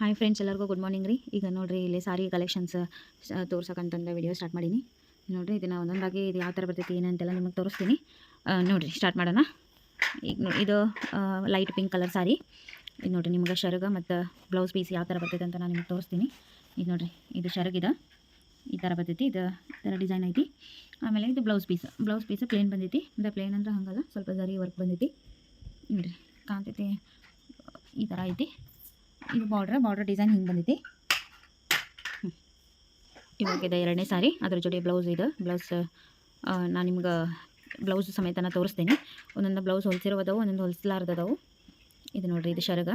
Hi friends ಎಲ್ಲರಿಗೂ good morning ರೀ. ಈಗ ನೋಡಿರಿ ಇಲ್ಲಿ ಸಾರಿ ಕಲೆಕ್ಷನ್ಸ್ ತೋರ್ಸೋಕ್ಕಂತಂದು ವಿಡಿಯೋ ಸ್ಟಾರ್ಟ್ ಮಾಡೀನಿ. ನೋಡಿರಿ ಇದನ್ನು ಒಂದೊಂದಾಗಿ ಇದು ಯಾವ ಥರ ಬರ್ತೈತಿ, ಏನಂತೆಲ್ಲ ನಿಮಗೆ ತೋರಿಸ್ತೀನಿ. ನೋಡಿರಿ ಸ್ಟಾರ್ಟ್ ಮಾಡೋಣ. ಈಗ ನೋಡಿ, ಇದು ಲೈಟ್ ಪಿಂಕ್ ಕಲರ್ ಸಾರಿ ಇದು ನೋಡಿರಿ ನಿಮ್ಗೆ ಶರ್ಗ ಮತ್ತು ಬ್ಲೌಸ್ ಪೀಸ್ ಯಾವ ಥರ ಬರ್ತೈತೆ ಅಂತ ನಾನು ನಿಮಗೆ ತೋರಿಸ್ತೀನಿ. ಇದು ನೋಡಿರಿ, ಇದು ಶರ್ಗಿದೆ ಈ ಥರ ಬರ್ತೈತಿ, ಇದು, ಈ ಥರ ಡಿಸೈನ್ ಐತಿ. ಆಮೇಲೆ ಇದು blouse piece blouse piece plain ಬಂದೈತಿ. ಅಂದರೆ ಪ್ಲೇನ್ ಅಂದ್ರೆ ಹಂಗಲ್ಲ, ಸ್ವಲ್ಪ ಜರಿ ವರ್ಕ್ ಬಂದೈತಿ. ನೋಡಿರಿ, ಕಾಣ್ತೈತಿ, ಈ ಥರ ಐತಿ. ಇದು ಬಾರ್ಡ್ರ್ ಬಾರ್ಡ್ರ್ ಡಿಸೈನ್ ಹಿಂಗೆ ಬಂದಿದೆ. ಇವಾಗಿದೆ ಎರಡನೇ ಸಾರಿ. ಅದ್ರ ಜೊತೆ ಬ್ಲೌಸ್ ಇದೆ. ಬ್ಲೌಸ್ ನಾನು ನಿಮ್ಗೆ ಬ್ಲೌಸ್ ಸಮೇತನ ತೋರಿಸ್ತೀನಿ. ಒಂದೊಂದು ಬ್ಲೌಸ್ ಹೊಲಿಸಿರೋದವು ಒಂದೊಂದು ಹೊಲಿಸಲಾರ್ದವು ಇದು ನೋಡಿರಿ, ಇದು ಶರಗ.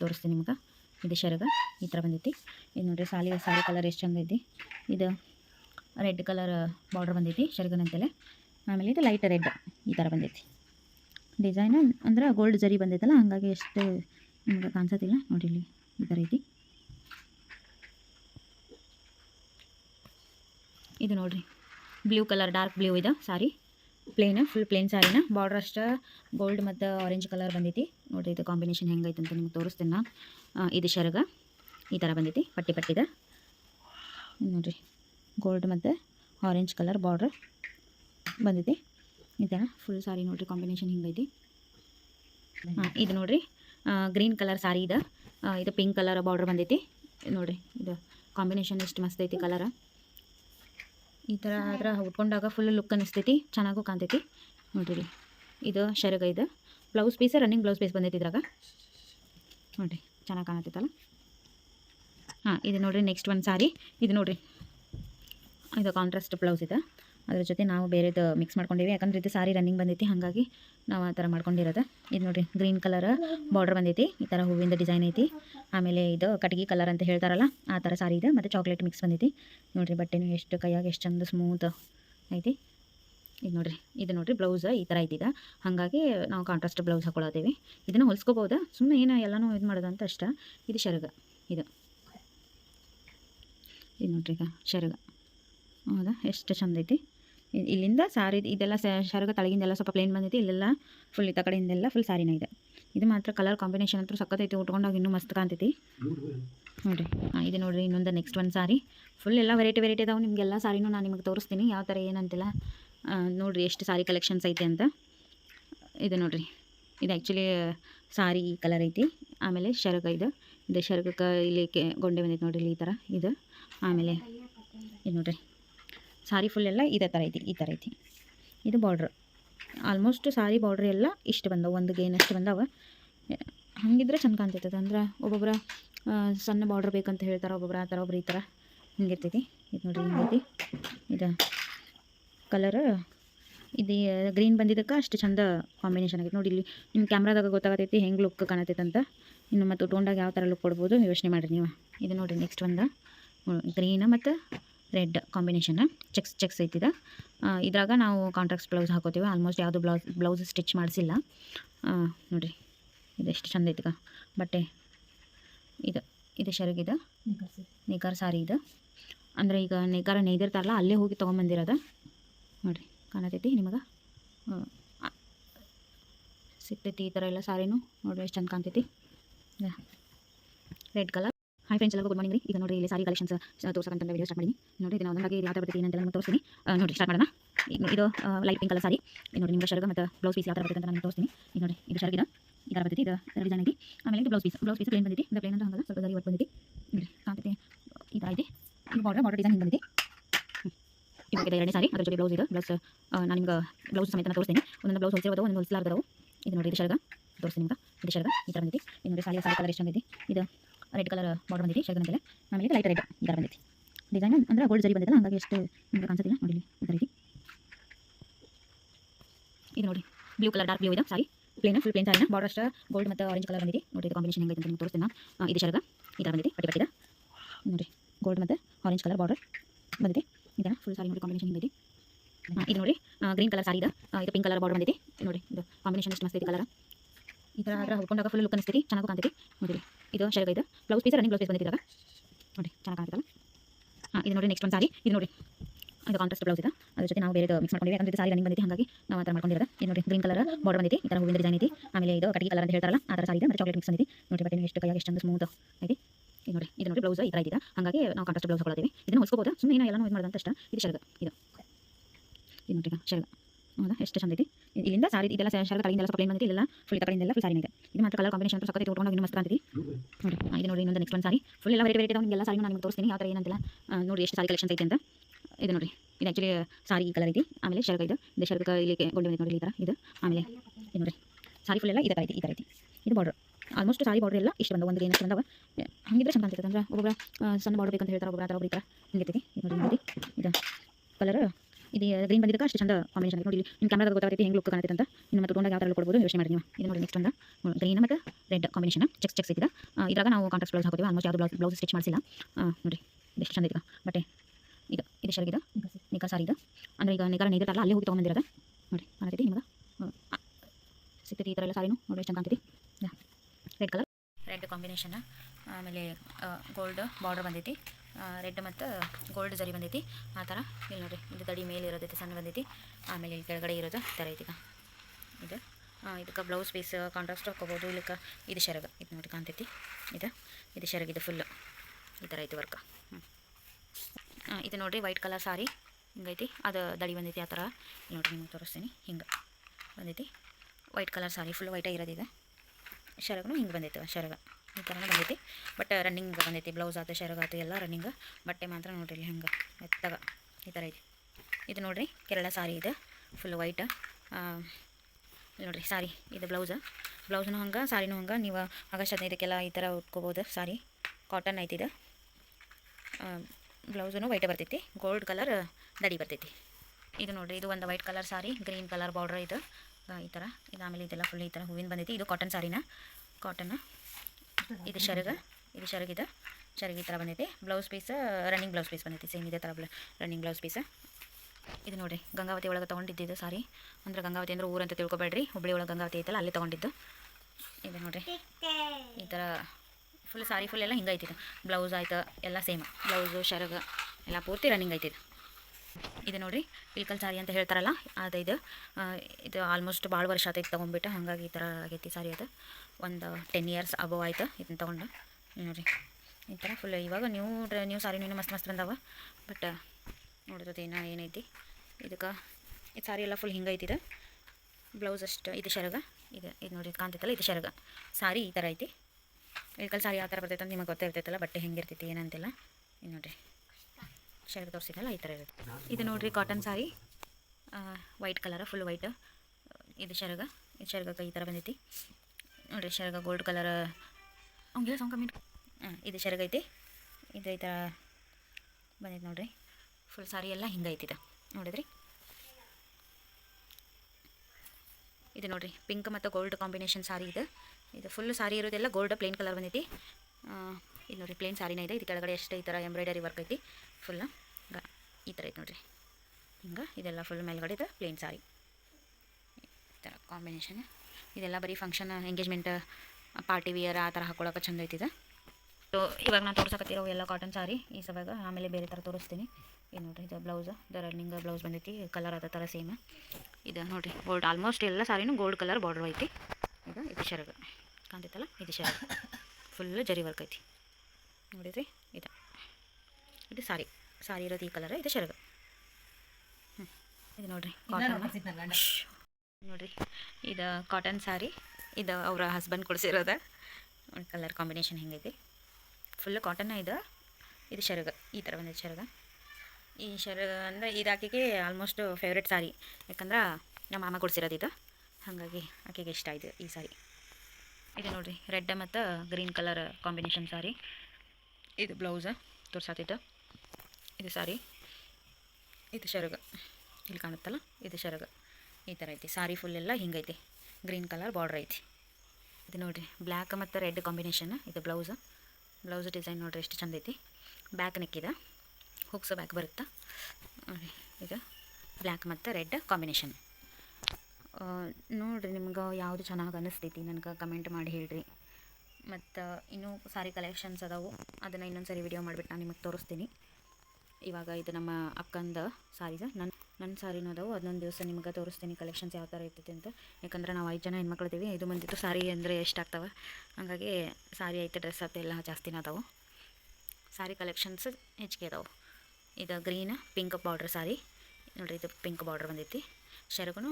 ತೋರಿಸ್ತೀನಿ ನಿಮ್ಗೆ. ಇದು ಶರಗ. ಈ ಥರ ಬಂದೈತಿ ಇದು ನೋಡಿರಿ, ಸಾಲಿ ಸಾರಿ ಕಲರ್ ಎಷ್ಟು ಚಂದ ಐತಿ ಇದು ರೆಡ್ ಕಲರ್ ಬಾರ್ಡ್ರ್ ಬಂದೈತಿ ಶರಗನಂತೆಲೆ ಆಮೇಲೆ ಇದು ಲೈಟ್ ರೆಡ್ ಈ ಥರ ಬಂದೈತಿ ಡಿಸೈನ್ ಅಂದ್ರೆ ಗೋಲ್ಡ್ ಜರಿ ಬಂದೈತಲ್ಲ ಹಂಗಾಗಿ ಎಷ್ಟು ನಿಮ್ಗೆ ಕಾಣಿಸೋದಿಲ್ಲ ನೋಡಿ ಇಲ್ಲಿ ಈ ಥರ ಇದೆ. ಇದು ನೋಡಿರಿ, ಬ್ಲೂ ಕಲರ್, ಡಾರ್ಕ್ ಬ್ಲೂ ಇದೆ, ಸಾರಿ. ಪ್ಲೇನ್ ಫುಲ್ ಪ್ಲೇನ್ ಸಾರಿನ? ಬಾರ್ಡರ್ ಅಷ್ಟು ಗೋಲ್ಡ್ ಮತ್ತು ಆರೆಂಜ್ ಕಲರ್ ಬಂದೈತಿ. ನೋಡಿರಿ, ಇದು ಕಾಂಬಿನೇಷನ್ ಹೆಂಗೈತೆ ಅಂತ ನಿಮ್ಗೆ ತೋರಿಸ್ತೀನಿ ನಾನು ಇದು ಶರಗ, ಈ ಥರ ಬಂದೈತಿ, ಪಟ್ಟಿ ಪಟ್ಟಿದ. ನೋಡ್ರಿ ಗೋಲ್ಡ್ ಮತ್ತು ಆರೆಂಜ್ ಕಲರ್ ಬಾರ್ಡ್ರ್ ಬಂದೈತಿ. ಈ ಥರ ಫುಲ್ ಸಾರಿ ನೋಡಿರಿ ಕಾಂಬಿನೇಷನ್ ಹಿಂಗೈತಿ. ಹಾಂ ಇದು ನೋಡ್ರಿ ಗ್ರೀನ್ ಕಲರ್ ಸಾರಿ ಇದೆ. ಇದು ಪಿಂಕ್ ಕಲರ್ ಬಾರ್ಡ್ರ್ ಬಂದೈತಿ. ನೋಡಿರಿ, ಇದು ಕಾಂಬಿನೇಷನ್ ಎಷ್ಟು ಮಸ್ತ್ ಐತಿ ಕಲರ ಈ ಥರ ಆದ್ರೆ ಉಟ್ಕೊಂಡಾಗ ಫುಲ್ ಲುಕ್ ಅನ್ನಿಸ್ತೈತಿ, ಚೆನ್ನಾಗೂ ಕಾಣ್ತೈತಿ. ನೋಡಿರಿ. ಇದು ಶರಗ ಇದು. Blouse piece running blouse piece ಬಂದೈತಿ ಇದ್ರಾಗ. ನೋಡಿರಿ, ಚೆನ್ನಾಗಿ ಕಾಣತ್ತೈತಲ್ಲ. ಹಾಂ, ಇದು ನೋಡಿರಿ ನೆಕ್ಸ್ಟ್ ಒಂದು ಸಾರಿ ಇದು ನೋಡಿರಿ, ಇದು ಕಾಂಟ್ರಾಸ್ಟ್ ಬ್ಲೌಸ್ ಇದೆ. ಅದ್ರ ಜೊತೆ ನಾವು ಬೇರೆದು ಮಿಕ್ಸ್ ಮಾಡ್ಕೊಂಡಿವಿ. ಯಾಕಂದ್ರೆ ಇದು ಸಾರಿ ರನ್ನಿಂಗ್ ಬಂದೈತಿ. ಹಾಗಾಗಿ ನಾವು ಆ ಥರ ಮಾಡ್ಕೊಂಡಿರೋದು. ಇದು ನೋಡಿರಿ ಗ್ರೀನ್ ಕಲರ್ ಬಾರ್ಡರ್ ಬಂದೈತಿ. ಈ ಥರ ಹೂವಿಂದ ಡಿಸೈನ್ ಐತಿ. ಆಮೇಲೆ ಇದು ಕಟಗಿ ಕಲರ್ ಅಂತ ಹೇಳ್ತಾರಲ್ಲ, ಆ ಥರ ಸಾರಿ ಇದೆ. ಮತ್ತು ಚಾಕ್ಲೇಟ್ ಮಿಕ್ಸ್ ಬಂದೈತಿ. ನೋಡಿರಿ ಬಟ್ಟೆನೂ ಎಷ್ಟು ಕೈಯಾಗ ಎಷ್ಟು ಚಂದ ಸ್ಮೂತ್ ಐತಿ. ಇದು ನೋಡಿರಿ ಇದು ನೋಡಿರಿ ಬ್ಲೌಸ್ ಈ ಥರ ಐತಿ ಈಗ. ಹಾಗಾಗಿ ನಾವು ಕಾಂಟ್ರಾಸ್ಟ್ ಬ್ಲೌಸ್ ಹಾಕೊಳತ್ತೀವಿ ಇದನ್ನು ಹೊಲ್ಸ್ಕೋಬೋದು? ಸುಮ್ಮನೆ ಏನು ಎಲ್ಲನೂ ಇದು ಮಾಡೋದು ಅಂತ ಅಷ್ಟ. ಇದು ಶರಗ, ಇದು. ಇದು ನೋಡ್ರಿ ಈಗ ಶರಗ. ಹೌದಾ? ಎಷ್ಟು ಚಂದ ಐತಿ. ಇಲ್ಲಿಂದ ಸಾರಿ ಇದೆಲ್ಲ ಶರ್ಗ ತಳಗಿಂದೆಲ್ಲ ಸ್ವಲ್ಪ ಪ್ಲೇನ್ ಬಂದೈತಿ. ಇಲ್ಲೆಲ್ಲ ಫುಲ್ ಇತ್ತ ಕಡೆಯಿಂದೆಲ್ಲ ಫುಲ್ ಸಾರಿನ ಇದೆ. ಇದು ಮಾತ್ರ ಕಲರ್ ಕಾಂಬಿನೇಷನ್ ಅಂತೂ ಸಕ್ಕತ್ತೈತಿ ಉಟ್ಕೊಂಡಾಗ ಇನ್ನೂ ಮಸ್ತ್ ಕಾಣ್ತೈತಿ. ನೋಡಿರಿ. ಹಾಂ, ಇದು ನೋಡಿರಿ ಇನ್ನೊಂದು ನೆಕ್ಸ್ಟ್ ಒಂದು ಸಾರಿ. ಫುಲ್ ಎಲ್ಲ ವೆರೈಟಿ ವೆರೈಟಿ ಅದಾವೆ. ನಿಮಗೆಲ್ಲ ಸಾರಿನೂ ನಾನು ನಿಮಗೆ ತೋರಿಸ್ತೀನಿ. ಯಾವ ಥರ ಏನಂತಿಲ್ಲ ನೋಡಿರಿ ಎಷ್ಟು ಸಾರಿ ಕಲೆಕ್ಷನ್ಸ್ ಐತೆ ಅಂತ. ಇದು ನೋಡಿರಿ. ಇದು ಆ್ಯಕ್ಚುಲಿ ಸಾರಿ ಈ ಕಲರ್ ಐತಿ. ಆಮೇಲೆ ಶರಗ ಇದು. ಇದು ಶರ್ಗಕ್ಕೆ ಇಲ್ಲಿ ಕೆ ಗೊಂಡೆ ಬಂದೈತೆ ನೋಡಿರಿ ಈ ಥರ ಇದು. ಆಮೇಲೆ ಇದು ನೋಡಿರಿ. ಸಾರಿ ಫುಲ್ ಎಲ್ಲ ಇದೇ ಥರ ಐತಿ, ಈ ಥರ ಐತಿ. ಇದು ಬಾರ್ಡ್ರ್ ಆಲ್ಮೋಸ್ಟ್ ಸಾರಿ ಬಾರ್ಡ್ರ್ ಎಲ್ಲ ಇಷ್ಟು ಬಂದವು, ಒಂದು ಗೇನಷ್ಟು ಬಂದವ. ಹಂಗಿದ್ರೆ ಚಂದ ಕಾಣ್ತೈತದ ಅಂದ್ರೆ ಒಬ್ಬೊಬ್ಬರ ಸಣ್ಣ ಬಾರ್ಡ್ರ್ ಬೇಕಂತ ಹೇಳ್ತಾರೆ, ಒಬ್ಬೊಬ್ರು ಆ ಥರ ಒಬ್ರು ಈ ಥರ ಹಿಂಗಿರ್ತೈತಿ. ಇದು ನೋಡಿರಿ ಹಿಂಗೈತಿ ಇದು ಕಲರ್ ಇದು ಗ್ರೀನ್ ಬಂದಿದ್ದಕ್ಕೆ ಅಷ್ಟು ಚಂದ ಕಾಂಬಿನೇಷನ್ ಆಗೈತೆ. ನೋಡಿ ಇಲ್ಲಿ ನಿಮ್ಮ ಕ್ಯಾಮ್ರಾದಾಗ ಗೊತ್ತಾಗತ್ತೈತಿ ಹೆಂಗೆ ಲುಕ್ ಕಾಣತೈತೆ ಅಂತ ಇನ್ನು ಮತ್ತು ಟೋಂಡಾಗ ಯಾವ ಥರ ಲುಕ್ ಕೊಡ್ಬೋದು ಯೋಚನೆ ಮಾಡಿರಿ ನೀವು. ಇದು ನೋಡಿರಿ ನೆಕ್ಸ್ಟ್ ಒಂದು. ಗ್ರೀನ್ ಮತ್ತು ರೆಡ್ ಕಾಂಬಿನೇಷನ್ ಚೆಕ್ಸ್ ಚೆಕ್ಸ್ ಐತಿದೆ ಇದ್ರಾಗ ನಾವು ಕಾಂಟ್ರಾಕ್ಟ್ಸ್ ಬ್ಲೌಸ್ ಹಾಕೋತೀವಿ. ಆಲ್ಮೋಸ್ಟ್ ಯಾವುದು ಬ್ಲೌಸ್ ಬ್ಲೌಸ್ ಸ್ಟಿಚ್ ಮಾಡಿಸಿಲ್ಲ. ನೋಡಿರಿ. ಇದು ಎಷ್ಟು ಚಂದ ಐತಿಗ ಬಟ್ಟೆ. ಇದು ಇದು ಶರಗಿದೆ ನೇಕಾರ ಸಾರಿ ಇದು. ಅಂದರೆ ಈಗ ನೇಕಾರ ನೇಯ್ದಿರ್ತಾರಲ್ಲ ಅಲ್ಲೇ ಹೋಗಿ ತೊಗೊಂಬಂದಿರೋದು. ನೋಡಿರಿ ಕಾಣತೈತಿ ನಿಮಗೆ? ಸಿಗ್ತೈತಿ ಈ ಥರ ಎಲ್ಲ ಸಾರಿನೂ. ನೋಡಿರಿ ಎಷ್ಟು ಚಂದ ಕಾಣ್ತೈತಿ. ರೆಡ್ ಕಲರ್ ಹಾಯ್ ಫ್ರೆಂಡ್ಸ್ ಎಲ್ಲರಿಗೂ ಗುಡ್ ಮಾರ್ನಿಂಗ್ ರೀ. ಈಗ ನೋಡಿ ಇಲ್ಲಿ ಸಾರಿ ಕಲೆಕ್ಷನ್ಸ್ ತೋರ್ಸಕ್ಕಂತ ವಿಡಿಯೋ ಸ್ಟಾರ್ಟ್ ಮಾಡಿ ನೋಡಿ ಇದನ್ನ ಒಂದೊಂದಾಗಿ ಯಾವ ಬರ್ತೈತಿ ಏನಂತೆಲ್ಲ ನಿಮ್ಗೆ ತೋರಿಸ್ತೀನಿ. ನೋಡಿ ಸ್ಟಾರ್ಟ್ ಮಾಡೋಣ. ಇದು ಲೈಟ್ ಪಿಂಕ್ ಕಲರ್ ಸಾರಿ ಇದು ನೋಡಿ ನಿಮ್ಗೆ ಶರ್ಗ ಮತ್ತು ಬ್ಲೌಸ್ ಪೀಸ್ ಯಾವ ಥರ ಅಂತ ನಾನು ತೋರಿಸ್ತೀನಿ. ಈಗ ನೋಡಿ ಇದು ಶರ್ಗ್ ಇದು. ಈ ಥರ ಬರ್ತೈತಿ ಇದು ಡಿಸೈನ್ ಐತಿ. ಆಮೇಲೆ ಇದು blouse piece blouse piece plain ಬಂದಿದೆ ಇದು ಪ್ಲೇನ್ ಅಂತ ಹಂಗಲ್ಲ, ಸ್ವಲ್ಪ ಸರಿ ವರ್ಕ್ ಬಂದಿದೆ ನೋಡಿ ಕಾಣ್ತೈತಿ. ಈ ಥರ ಐತಿ. ಇದು ಬಾರ್ಡರ್ ಬಾರ್ಡರ್ ಡಿಸೈನ್ ಹಿಂಗೆ. ಇವಾಗ ಇದು ಎರಡನೇ ಸಾರಿ ಅದ್ರ ಜೊತೆ ಬ್ಲೌಸ್ ಇದೆ. ಬ್ಲೌಸ್ ನಾನು ನಿಮ್ಗೆ ಬ್ಲೌಸ್ ಸಮೇತ ತೋರಿಸ್ತೀನಿ. ಒಂದೊಂದು ಬ್ಲೌಸ್ ಹೊಲಿಸಿರೋದು ಒಂದು ಹೊಲಿಸಲಾರ್ದವು ಇದು ನೋಡಿ ಇದು ಶರ್ಗ. ತೋರಿಸ್ತೀನಿ ನಿಮ್ಗೆ. ಇದು ಶರ್ಗ. ಈ ಥರ ಬಂದೈತಿ. ಇದು ನೋಡಿ ಸಾರಿ ಸಾರಿ ಕಲರ್ ಎಷ್ಟು ಬಂದೈತಿ. ಇದು ರೆಡ್ ಕಲರ್ ಬಾರ್ಡರ್ ಬಂದಿದೆ ಶರ್ಟ್ ಮೇಲೆ ಆಮೇಲೆ ಲೈಟ್ ರೆಡ್ ಈ ಥರ ಡಿಸೈನ್ ಅಂದ್ರೆ ಗೋಲ್ಡ್ ಜರಿ ಬಂದೈತಲ್ಲ, ಹಾಗಾಗಿ ಎಷ್ಟು ನಿಮ್ಗೆ ಕಾಣಿಸೋದಿಲ್ಲ ನೋಡಿ ಇದು ನೋಡಿ ಬ್ಲೂ ಕಲರ್ ಡಾರ್ಕ್ ಬ್ಲೂ ಇದೆ, ಸಾರಿ. ಪ್ಲೇನ್ ಫುಲ್ ಪ್ಲೇನ್ ಸಾರಿನ? ಬಾರ್ಡರ್ ಅಷ್ಟು ಗೋಲ್ಡ್ ಮತ್ತು ಆರೆಂಜ್ ಕಲರ್ ಬಂದಿದೆ ನೋಡಿ ಇದು ಕಾಂಬಿನೇಷನ್ ಹೆಂಗೈತೆ ಅಂತ ನಿಮ್ಗೆ ತೋರಿಸ್ತೀನಿ. ಇದು ಶರ್ಗ ಈ ಥರ ಬಂದಿದೆ ಪಟ್ಟಿ ಪಟ್ಟಿದ. ನೋಡಿ ಗೋಲ್ಡ್ ಮತ್ತು ಆರೆಂಜ್ ಕಲರ್ ಬಾರ್ಡರ್ ಬಂದಿದೆ ಇದರ ಫುಲ್ ಸಾರಿ ನೋಡಿ ಕಾಂಬಿನೇಷನ್ ಹಿಂಗೈತಿ. ಇದು ನೋಡಿ ಗ್ರೀನ್ ಕಲರ್ ಸಾರಿ ಇದೆ. ಇದು ಪಿಂಕ್ ಕಲರ್ ಬಾರ್ಡರ್ ಬಂದಿದೆ ನೋಡಿ ಇದು ಕಾಂಬಿನೇಷನ್ ಎಷ್ಟು ಮಸ್ತ್ ಇದೆ ಕಲರ್ ಈ ಥರ ಆದ್ರೆ ಹುಡ್ಕೊಂಡಾಗ ಫುಲ್ ಲುಕ್ ಅನಿಸ್ತೈತಿ ಚೆನ್ನಾಗಿ ಕಾಣ್ತೈತಿ. ನೋಡಿ ಇದು blouse piece running blouse piece ಬಂದಿದ್ದಾಗ ನೋಡಿ ಚೆನ್ನಾಗಿ ಕಾಣ್ತಲ್ಲ ಹಾಂ, ಇದು ನೋಡಿ ನೆಕ್ಸ್ಟ್ ಒಂದು ಸಾರಿ. ಇದು ನೋಡಿ ಇದು ಕಾಂಟ್ರಾಸ್ಟ್ ಬ್ಲೌಸ್ ಇದೆ. ಅದ್ರ ಜೊತೆ ನಾವು ಬೇರೆ ಮಿಕ್ಸ್ ಮಾಡ್ಕೊಂಡಿವಿ ಯಾಕಂದ್ರೆ ಸಾರಿ ರನ್ನಿಂಗ್ ಬಂದಿದೆ, ಹಾಗಾಗಿ ನಾವು ಆ ಥರ ಮಾಡ್ಕೊಂಡಿರೋದು. ಇದು ನೋಡಿ ಗ್ರೀನ್ ಕಲರ್ ಬಾರ್ಡರ್ ಬಂದಿದೆ. ಈ ಥರ ಹೂವಿನ ಡಿಸೈನ್ ಐತಿ. ಆಮೇಲೆ ಇದು ಕಟ್ಟಿ ಕಲರ್ ಅಂತ ಹೇಳ್ತಾರಲ್ಲ, ಆ ಥರ ಸಾರಿ ಇದೆ. ಮತ್ತು ಚಾಕ್ಲೇಟ್ ಮಿಕ್ಸ್ ಬಂದಿದೆ. ನೋಡಿ ಬಟ್ಟೆ ಎಷ್ಟು ಕೈಯಾಗ ಎಷ್ಟು ಸ್ಮೂತ್ ಐತಿ. ಇದು ನೋಡಿ ಇದು ನೋಡಿ ಬ್ಲೌಸ್ ಈ ಥರ ಇದೆ ಹಾಗಾಗಿ ನಾವು ಕಾಂಟ್ರಾಸ್ಟ್ ಬ್ಲೌಸ್ ಹಾಕೊಳ್ಳೋತೀವಿ ಇದನ್ನು ಹೊಸ್ಕೋಬೋದು ಸುಮ್ಮನೆ ಏನೋ ಎಲ್ಲ ಇದು ಮಾಡೋದಂತ ಅಷ್ಟ. ಇದು ಶರ್ಗ. ಇದು. ಇದು ನೋಡಿ ಶರ್ಗ. ಹೌದಾ? ಎಷ್ಟು ಚಂದ ಐತಿ. ಇಲ್ಲಿಂದ ಸಾರಿ, ಇದೆಲ್ಲ ಶರ್ಗ ತಳಿಂದೆಲ್ಲ ಸ್ವಲ್ಪ ಪ್ಲೇನ್ ಬಂದಿದೆ ಇಲ್ಲೆಲ್ಲ ಫುಲ್ ಕಡೆಯಿಂದೆಲ್ಲ ಫುಲ್ ಸಾರಿ ಇದೆ ಇದು ಮಾತ್ರ ಕಲರ್ ಕಾಂಬಿನೇಷನ್ ಅಂತ ಸಕ್ಕತ್ತೆ ತೊಗೊಂಡು ಇನ್ನೂ ಮಸ್ತ್ ಅಂತಿದೆ ನೋಡಿ ಇದು ನೋಡಿ ಇನ್ನೊಂದು ನೆಕ್ಸ್ಟ್ ಒಂದು ಸಾರಿ. ಫುಲ್ ಎಲ್ಲ ವೆರೈಟಿ ವೆರೈಟಿ ನಿಮಗೆಲ್ಲ ಸಾರಿ ನಾನು ನಿಮ್ಗೆ ತೋರಿಸ್ತೀನಿ, ಯಾವ ಥರ ಏನಂತಿಲ್ಲ ನೋಡಿ ಎಷ್ಟು ಸಾರಿ ಕಲೆಕ್ಷನ್ಸ್ ಐತೆ ಅಂತ. ಇದು ನೋಡಿ ಇದು ಆ್ಯಕ್ಚುಲಿ ಸಾರಿ ಈ ಕಲರ್ ಐತಿ. ಆಮೇಲೆ ಶರ್ಗ ಇದು. ಇದು ಶರ್ಗ ಇಲ್ಲಿ ನೋಡಿ ಈ ಥರ ಇದು. ಆಮೇಲೆ ಇದು ನೋಡಿ ಸಾರಿ ಫುಲ್ ಎಲ್ಲ ಇದೆ ಐತಿ, ಈ ಥರ ಐತಿ. ಇದು ಬಾರ್ಡರ್ ಆಲ್ಮೋಸ್ಟ್ ಸಾರಿ ಬಾರ್ಡರ್ ಎಲ್ಲ ಇಷ್ಟು ಬಂದವು ಒಂದು ಏನು ಬಂದವ. ಹಂಗಿದ್ರೆ ಚಂದ ಕಾಣ್ತೈತೆ ಅಂದ್ರೆ ಒಬ್ಬೊಬ್ಬರ ಸಣ್ಣ ಬಾರ್ಡರ್ ಬೇಕಂತ ಹೇಳ್ತಾರೆ ಒಬ್ಬರ ಆ ಥರ ಒಬ್ಬರು ಈ ಥರ ಹಿಂಗೈತಿ ನೋಡಿ ನೋಡಿ ಇದು ಕಲರ್ ಇದು ಗ್ರೀನ್ ಬಂದಿದ್ದಕ್ಕೆ ಅಷ್ಟು ಚಂದ ಕಾಂಬಿನೇಷನ್ ನೋಡಿ ನಿಮ್ಮ ಕ್ಯಾಮ್ರಾದಾಗ ಗೊತ್ತಾಗುತ್ತೆ ಹೆಂಗೆ ಲುಕ್ ಕಾಣುತ್ತೆ ಅಂತ. ನಿಮ್ಮ ಮತ್ತೆ ತೊಗೊಂಡಾಗ ಯಾವ ಥರ ಕೊಡ್ಬೋದು ಯೋಚನೆ ಮಾಡಿ ನೀವು. ಇದು ನೋಡಿ ನೆಕ್ಸ್ಟ್ ಒಂದು. ಗ್ರೀನ್ ಮತ್ತು ರೆಡ್ ಕಾಂಬಿನೇಷನ್ ಚೆಕ್ಸ್ ಚೆಕ್ಸ್ ಆ, ಇದ್ರಾಗ ನಾವು ಕಾಂಟ್ರಾಕ್ಟ್ ಬ್ಲೌಸ್ ಹಾಕೋತೀವಿ ಆಲ್ಮೋಸ್ಟ್ ಯಾವುದು ಬ್ಲೌಸ್ ಬ್ಲೌಸ್ ಸ್ಟಿಚ್ ಮಾಡಿಸಿಲ್ಲ. ನೋಡಿ ಎಷ್ಟು ಚಂದ ಇದೆ ಬಟ್ಟೆ ಇದು ಇದು ಶರ್ಗಿದೆ ನಿಕಾ ಸಾರಿ. ಇದು. ಅಂದರೆ ಈಗ ನಿಕಾರ ನೇದಿರಲ್ಲ ಅಲ್ಲಿ ಹೋಗಿ ತೊಗೊಂಬಂದಿರೋದು ನೋಡಿ ಕಾಣತೈತಿ ನಿಮ್ಗೆ? ಸಿಗ್ತೈತಿ ಈ ಥರ ಎಲ್ಲ ಸಾರಿನೂ? ನೋಡಿ ಎಷ್ಟು ಚಂದ ಕಾಣ್ತೈತಿ. ರೆಡ್ ಕಲರ್ ರೆಡ್ ಕಾಂಬಿನೇಷನ್ ಆಮೇಲೆ ಗೋಲ್ಡ್ ಬಾರ್ಡರ್ ಬಂದೈತಿ. ರೆಡ್ ಮತ್ತು ಗೋಲ್ಡ್ ಜರಿ ಬಂದೈತಿ. ಆ ಥರ ಇಲ್ಲಿ ನೋಡಿರಿ ಇದು ತಡಿ ಮೇಲೆ ಇರೋದೈತಿ ಸಣ್ಣ ಬಂದೈತಿ. ಆಮೇಲೆ ಇಲ್ಲಿ ಕೆಳಗಡೆ ಇರೋದು ಥರ ಐತಿ ಇದು. ಇದಕ್ಕೆ ಬ್ಲೌಸ್ ಪೀಸ್ ಕಾಂಟ್ರಾಸ್ಟ್ ಹಾಕೋಬೋದು. ಇಲ್ಲಕ್ಕೆ, ಇದು ಶರಗ. ಇದು ನೋಡಿ ಕಾಣ್ತೈತಿ. ಇದು. ಇದು ಶರಗ, ಇದು ಫುಲ್ಲು ಈ ಥರ ಐತಿ ವರ್ಕ. ಹ್ಞೂ ಇದು ನೋಡಿರಿ ವೈಟ್ ಕಲರ್ ಸಾರಿ ಹಿಂಗೈತಿ. ಅದು ದಡಿ ಬಂದೈತಿ ಆ ಥರ ನೋಡಿರಿ ನಿಮಗೆ ತೋರಿಸ್ತೀನಿ. ಹಿಂಗೆ ಬಂದೈತಿ. ವೈಟ್ ಕಲರ್ ಸಾರಿ ಫುಲ್ ವೈಟೇ ಇರೋದಿದೆ ಶರಗನು ಹಿಂಗೆ ಬಂದೈತೆ, ಶರಗ. ಈ ಥರನೇ ಬಂದೈತಿ. ಬಟ್ ರನ್ನಿಂಗ್ ಬಂದೈತಿ ಬ್ಲೌಸ್ ಆತು ಶರ್ಗ್ ಆತು, ಎಲ್ಲ ರನ್ನಿಂಗ್ ಬಟ್ಟೆ ಮಾತ್ರ ನೋಡಿರಿ ಇಲ್ಲಿ ಹಂಗೆ ಎತ್ತಾಗ ಈ ಥರ ಐತಿ ಇದು ನೋಡಿರಿ, ಕೇರಳ ಸಾರಿ ಇದು. ಫುಲ್ ವೈಟ್ ನೋಡಿರಿ ಸಾರಿ ಇದು ಬ್ಲೌಸ್ ಬ್ಲೌಸ್ನೂ ಹಂಗೆ ಸಾರಿನೂ ಹಂಗೆ. ನೀವು ಆಗಸ್ಟ್ ಹದಿನೈದಕ್ಕೆಲ್ಲ ಈ ಥರ ಉಟ್ಕೋಬೋದು ಸಾರಿ ಕಾಟನ್ ಐತಿ ಇದು. ಬ್ಲೌಸನು ವೈಟ್ ಬರ್ತೈತಿ. ಗೋಲ್ಡ್ ಕಲರ್ ದಡಿ ಬರ್ತೈತಿ. ಇದು ನೋಡಿರಿ, ಇದು ಒಂದು white colour sari green colour border ಇದು. ಈ ಥರ. ಇದು ಆಮೇಲೆ ಇದೆಲ್ಲ ಫುಲ್ ಈ ಥರ ಹೂವಿನ ಬಂದೈತಿ. ಇದು ಕಾಟನ್ ಸಾರಿನ ಕಾಟನ್ ಇದು ಶರಗ ಇದು ಶರಗ ಇದೆ ಶರಗ ಥರ ಬಂದೈತೆ. Blouse piece running blouse piece ಬಂದೈತಿ ಸೇಮ್ ಇದೇ ಥರ ರನ್ನಿಂಗ್ ಬ್ಲೌಸ್ ಪೀಸ್ ಇದು ನೋಡಿರಿ, ಗಂಗಾವತಿ ಒಳಗೆ ತೊಗೊಂಡಿದ್ದು ಸಾರಿ. ಅಂದ್ರೆ ಗಂಗಾವತಿ ಅಂದ್ರೆ ಊರಂತ ತಿಳ್ಕೊಬೇಡ್ರಿ. ಹುಬ್ಳಿ ಒಳಗೆ ಗಂಗಾವತಿ ಐತಲ್ಲ, ಅಲ್ಲಿ ತೊಗೊಂಡಿದ್ದು. ಇದು ನೋಡಿರಿ, ಈ ಥರ ಫುಲ್ ಸಾರಿ ಫುಲ್ ಎಲ್ಲ ಹಿಂಗೆ ಐತಿದೆ ಬ್ಲೌಸ್ ಆಯ್ತು, ಎಲ್ಲ ಸೇಮ್ ಬ್ಲೌಸು ಶರಗ, ಎಲ್ಲ ಪೂರ್ತಿ ರನ್ನಿಂಗ್ ಐತಿದು ಇದು ನೋಡಿರಿ ಪಿಲ್ಕಲ್ ಸಾರಿ ಅಂತ ಹೇಳ್ತಾರಲ್ಲ, ಅದು ಇದು. ಇದು ಆಲ್ಮೋಸ್ಟ್ ಭಾಳ ವರ್ಷ ಆತೈತೆ ತೊಗೊಂಡ್ಬಿಟ್ಟು ಹಾಗಾಗಿ ಈ ಥರ ಆಗೈತಿ ಸಾರಿ ಅದು. ಒಂದು ಟೆನ್ ಇಯರ್ಸ್ ಅಬೋವ್ ಆಯ್ತು ಇದನ್ನ ತೊಗೊಂಡು. ನೋಡಿರಿ, ಈ ಥರ ಫುಲ್ ಇವಾಗ ನ್ಯೂ ನ್ಯೂ ಸಾರಿನೂ ನೀನು ಮಸ್ತ್ ಮಸ್ತ್ ಬಂದಾವ. ಬಟ್ ನೋಡಿರೋದು ಏನೋ ಏನೈತಿ. ಇದಕ್ಕೆ ಇದು ಸಾರಿ ಎಲ್ಲ ಫುಲ್ ಹಿಂಗೈತಿ ಇದು. ಬ್ಲೌಸ್ ಅಷ್ಟು, ಇದು ಶರಗ. ಇದು ಇದು ನೋಡಿ ಕಾಣ್ತೈತಲ್ಲ, ಇದು ಶರಗ. ಸಾರಿ ಈ ಥರ ಐತಿ. ಇಳ್ಕಲ್ ಸಾರಿ ಯಾವ ಥರ ಬರ್ತೈತೆ ಅಂತ ನಿಮಗೆ ಗೊತ್ತೇ ಇರ್ತೈತಲ್ಲ, ಬಟ್ಟೆ ಹೆಂಗಿರ್ತೈತಿ, ಏನಂತಿಲ್ಲ. ಇದು ನೋಡಿರಿ. ಶರ್ಟ್ ತೋರಿಸಿದ್ನಲ್ಲ, ಈ ಥರ ಇರುತ್ತೆ. ಇದು ನೋಡಿರಿ cotton sari white colour full white ಇದು ಶರ್ಗ. ಇದು ಶರ್ಗಕ್ಕೆ ಈ ಥರ ಬಂದೈತಿ. ನೋಡಿರಿ, ಶರ್ಗ ಗೋಲ್ಡ್ ಕಲರ್ ಹಂಗೆ ಸಾಂಗ್ ಕಮ್ಮಿ ಹಾಂ, ಇದು ಶರ್ಗ ಐತಿ. ಇದು ಈ ಥರ ಬಂದೈತೆ ನೋಡಿರಿ. ಫುಲ್ ಸಾರಿ ಎಲ್ಲ ಹಿಂಗೆ ಐತಿದ ನೋಡಿದ್ರಿ? ಇದು ನೋಡಿರಿ ಪಿಂಕ್ ಮತ್ತು ಗೋಲ್ಡ್ ಕಾಂಬಿನೇಷನ್ ಸಾರಿ ಇದು. ಇದು ಫುಲ್ ಸಾರಿ ಇರೋದೆಲ್ಲ ಗೋಲ್ಡ್ ಪ್ಲೇನ್ ಕಲರ್ ಬಂದೈತಿ. ಇದು ನೋಡಿರಿ ಪ್ಲೇನ್ ಸಾರಿನೇ ಇದೆ. ಇದು ಕೆಳಗಡೆ ಎಷ್ಟು ಈ ಥರ ಎಂಬ್ರಾಯ್ಡರಿ ವರ್ಕ್ ಐತಿ. ಫುಲ್ ಈ ಥರ ಐತೆ ನೋಡಿರಿ. ಹಿಂಗೆ, ಇದೆಲ್ಲ ಫುಲ್ ಮೇಲ್ಗಡೆ ಇದು ಪ್ಲೇನ್ ಸಾರಿ ಈ ಥರ ಕಾಂಬಿನೇಷನ್ ಇದೆಲ್ಲ ಬರೀ ಫಂಕ್ಷನ್ ಎಂಗೇಜ್ಮೆಂಟ್ ಪಾರ್ಟಿ ವಿಯರ್ ಆ ಥರ ಹಾಕೊಳಕ್ಕೆ ಚಂದ ಐತಿದೆ ಸೊ ಇವಾಗ ನಾನು ತೋರ್ಸಕತ್ತಿರೋ ಎಲ್ಲ ಕಾಟನ್ ಸಾರಿ ಈ ಸವಾಗ ಆಮೇಲೆ ಬೇರೆ ಥರ ತೋರಿಸ್ತೀನಿ. ಇದು ನೋಡಿರಿ, ಇದು ಬ್ಲೌಸ್ ಇದು ರನ್ನಿಂಗ್ ಬ್ಲೌಸ್ ಬಂದೈತಿ ಕಲರ್ ಅದ ಥರ ಸೇಮ್ ಇದು ನೋಡಿರಿ ಗೋಲ್ಡ್ ಆಲ್ಮೋಸ್ಟ್ ಎಲ್ಲ ಸಾರಿನೂ ಗೋಲ್ಡ್ ಕಲರ್ ಬಾರ್ಡರ್ ಐತಿ. ಇದು ಇದು ಶರಗ ಕಾಣ್ತೈತಲ್ಲ, ಇದು ಶರಗ. ಫುಲ್ ಜರಿ ವರ್ಕ್ ಐತಿ. ನೋಡಿದ್ರಿ? ಇದು. ಇದು ಸಾರಿ. ಸಾರಿ ಇರೋದು ಈ ಕಲರ್ ಇದು ಶರಗ. ಹ್ಞೂ ಇದು ನೋಡ್ರಿ ಕಾಟನ್ ನೋಡ್ರಿ ಇದು ಕಾಟನ್ ಸಾರಿ. ಇದು ಅವರ ಹಸ್ಬೆಂಡ್ ಕೊಡಿಸಿರೋದ. ಕಲರ್ ಕಾಂಬಿನೇಷನ್ ಹೆಂಗೈತಿ. ಫುಲ್ ಕಾಟನ್ ಇದು. ಇದು ಶರಗ. ಈ ಥರ ಬಂದಿದೆ ಶರಗ. ಈ ಶರಗ ಅಂದರೆ ಇದು ಆಕೆಗೆ ಆಲ್ಮೋಸ್ಟ್ ಫೇವ್ರೆಟ್ ಸಾರಿ. ಯಾಕಂದ್ರೆ ನಮ್ಮ ಮಾಮ ಕೊಡಿಸಿರೋದು ಇದು. ಹಾಗಾಗಿ ಆಕೆಗೆ ಇಷ್ಟ ಆಯಿತು ಈ ಸಾರಿ. ಇದು ನೋಡ್ರಿ ರೆಡ್ ಮತ್ತು ಗ್ರೀನ್ ಕಲರ್ ಕಾಂಬಿನೇಷನ್ ಸಾರಿ. ಇದು ಬ್ಲೌಸ್ ತೋರ್ಸಾತಿತ್ತು ಇದು. ಸಾರಿ ಇದು ಶರಗ. ಇಲ್ಲಿ ಕಾಣುತ್ತಲ್ಲ? ಇದು ಶರಗ. ಈ ಥರ ಐತಿ. ಸಾರಿ ಎಲ್ಲ ಹಿಂಗೈತಿ ಗ್ರೀನ್ ಕಲರ್ ಬಾರ್ಡ್ರ್ ಐತಿ. ಇದು ನೋಡಿರಿ ಬ್ಲ್ಯಾಕ್ ಮತ್ತು ರೆಡ್ ಕಾಂಬಿನೇಷನ್ ಇದು ಬ್ಲೌಸ್ ಬ್ಲೌಸ್ ಡಿಸೈನ್ ನೋಡ್ರಿ ಎಷ್ಟು ಚಂದ ಐತಿ. ಬ್ಯಾಕ್ ನೆಕ್ಕಿದೆ ಹುಕ್ಸ್ ಬ್ಯಾಕ್ ಬರುತ್ತಾ? ಇದು ಬ್ಲ್ಯಾಕ್ ಮತ್ತು ರೆಡ್ ಕಾಂಬಿನೇಷನ್ ನೋಡಿರಿ ನಿಮ್ಗೆ ಯಾವುದು ಚೆನ್ನಾಗಿ ಅನ್ನಿಸ್ತೈತಿ ನನಗೆ ಕಮೆಂಟ್ ಮಾಡಿ ಹೇಳ್ರಿ. ಮತ್ತು ಇನ್ನೂ ಸಾರಿ ಕಲೆಕ್ಷನ್ಸ್ ಅದಾವು. ಅದನ್ನು ಇನ್ನೊಂದು ಸಾರಿ ವಿಡಿಯೋ ಮಾಡಿಬಿಟ್ಟು ನಾನು ನಿಮಗೆ ತೋರಿಸ್ತೀನಿ. ಇವಾಗ ಇದು ನಮ್ಮ ಅಕ್ಕಂದ ಸಾರೀಸ್. ನನ್ನ ನನ್ನ ಸಾರಿನೂ ಅದಾವು. ಅದನ್ನೊಂದು ದಿವಸ ನಿಮಗೆ ತೋರಿಸ್ತೀನಿ ಕಲೆಕ್ಷನ್ಸ್ ಯಾವ ಥರ ಇರ್ತೈತೆ ಅಂತ. ಯಾಕಂದ್ರೆ ನಾವು ಐದು ಜನ ಹೆಣ್ಮಕ್ಳು ಇದ್ದೀವಿ ಐದು ಮಂದಿತ್ತು ಸಾರಿ ಅಂದರೆ ಎಷ್ಟಾಗ್ತವೆ ಹಾಗಾಗಿ ಸಾರಿ ಐತೆ, ಡ್ರೆಸ್ ಆಯ್ತು ಎಲ್ಲ ಜಾಸ್ತಿನೇ ಅದಾವು. ಸಾರಿ ಕಲೆಕ್ಷನ್ಸ್ ಹೆಚ್ಚಿಗೆ ಅದಾವೆ. ಇದು ಗ್ರೀನ್ ಪಿಂಕ್ ಬಾರ್ಡ್ರ್ ಸಾರಿ. ನೋಡಿರಿ ಇದು ಪಿಂಕ್ ಬಾರ್ಡ್ರ್ ಬಂದೈತಿ. ಶರಗನು,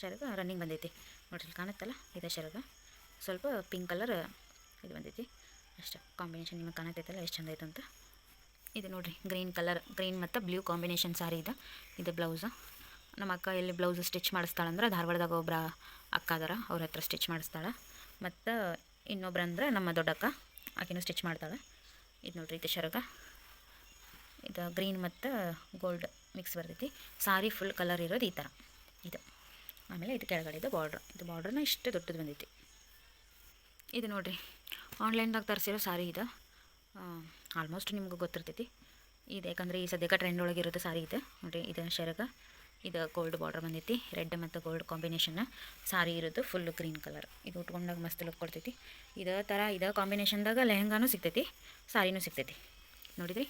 ಶರಗ ರನ್ನಿಂಗ್ ಬಂದೈತಿ. ನೋಡಿರಿ ಕಾಣುತ್ತಲ್ಲ? ಇದು ಶರಗ. ಸ್ವಲ್ಪ ಪಿಂಕ್ ಕಲರ್ ಇದು ಬಂದೈತಿ. ಅಷ್ಟೇ ಕಾಂಬಿನೇಷನ್ ನಿಮಗೆ ಕಾಣತೈತಲ್ಲ ಎಷ್ಟು ಚಂದ ಐತೆ ಅಂತ ಇದು ನೋಡಿರಿ ಗ್ರೀನ್ ಕಲರ್ ಗ್ರೀನ್ ಮತ್ತು ಬ್ಲೂ ಕಾಂಬಿನೇಷನ್ ಸಾರಿ ಇದು. ಇದು ಬ್ಲೌಸು ನಮ್ಮ ಅಕ್ಕ ಎಲ್ಲಿ ಬ್ಲೌಸ್ ಸ್ಟಿಚ್ ಮಾಡಿಸ್ತಾಳಂದ್ರೆ ಧಾರವಾಡದಾಗ ಒಬ್ಬರ ಅಕ್ಕ ಅದಾರ, ಅವ್ರ ಹತ್ರ ಸ್ಟಿಚ್ ಮಾಡಿಸ್ತಾಳೆ. ಮತ್ತು ಇನ್ನೊಬ್ರು ಅಂದ್ರೆ ನಮ್ಮ ದೊಡ್ಡಕ್ಕ ಆಕೆನೂ ಸ್ಟಿಚ್ ಮಾಡ್ತಾಳೆ. ಇದು ನೋಡ್ರಿ, ಇದು ಶರಗ. ಇದು ಗ್ರೀನ್ ಮತ್ತು ಗೋಲ್ಡ್ ಮಿಕ್ಸ್ ಬರ್ತೈತಿ. ಸಾರಿ ಫುಲ್ ಕಲರ್ ಇರೋದು ಈ ಥರ ಇದು. ಆಮೇಲೆ ಇದು ಕೆಳಗಡೆ ಇದು ಬಾರ್ಡ್ರ್ ಇದು ಬಾರ್ಡ್ರನ್ನ ಇಷ್ಟು ದೊಡ್ಡದು ಬಂದೈತಿ. ಇದು ನೋಡಿರಿ ಆನ್ಲೈನ್ದಾಗ ತರಿಸಿರೋ ಸಾರಿ ಇದು. ಆಲ್ಮೋಸ್ಟ್ ನಿಮ್ಗೆ ಗೊತ್ತಿರ್ತೈತಿ. ಇದು ಯಾಕಂದರೆ ಈ ಸದ್ಯಕ್ಕೆ ಟ್ರೆಂಡ್ ಒಳಗೆ ಇರೋದು ಸಾರಿ ಇದು. ನೋಡಿರಿ, ಇದು ಶರಗ. ಇದು ಗೋಲ್ಡ್ ಬಾರ್ಡರ್ ಬಂದೈತಿ. ರೆಡ್ ಮತ್ತು ಗೋಲ್ಡ್ ಕಾಂಬಿನೇಷನ್ ಸಾರಿ ಇರೋದು ಫುಲ್ ಗ್ರೀನ್ ಕಲರ್ ಇದು ಉಟ್ಕೊಂಡಾಗ ಮಸ್ತ್ ಲುಕ್ ಕೊಡ್ತೈತಿ. ಇದು ಥರ ಇದು ಕಾಂಬಿನೇಷನ್ದಾಗ ಲೆಹಂಗಾನು ಸಿಗ್ತೈತಿ, ಸಾರಿನೂ ಸಿಗ್ತೈತಿ. ನೋಡಿದ್ರಿ?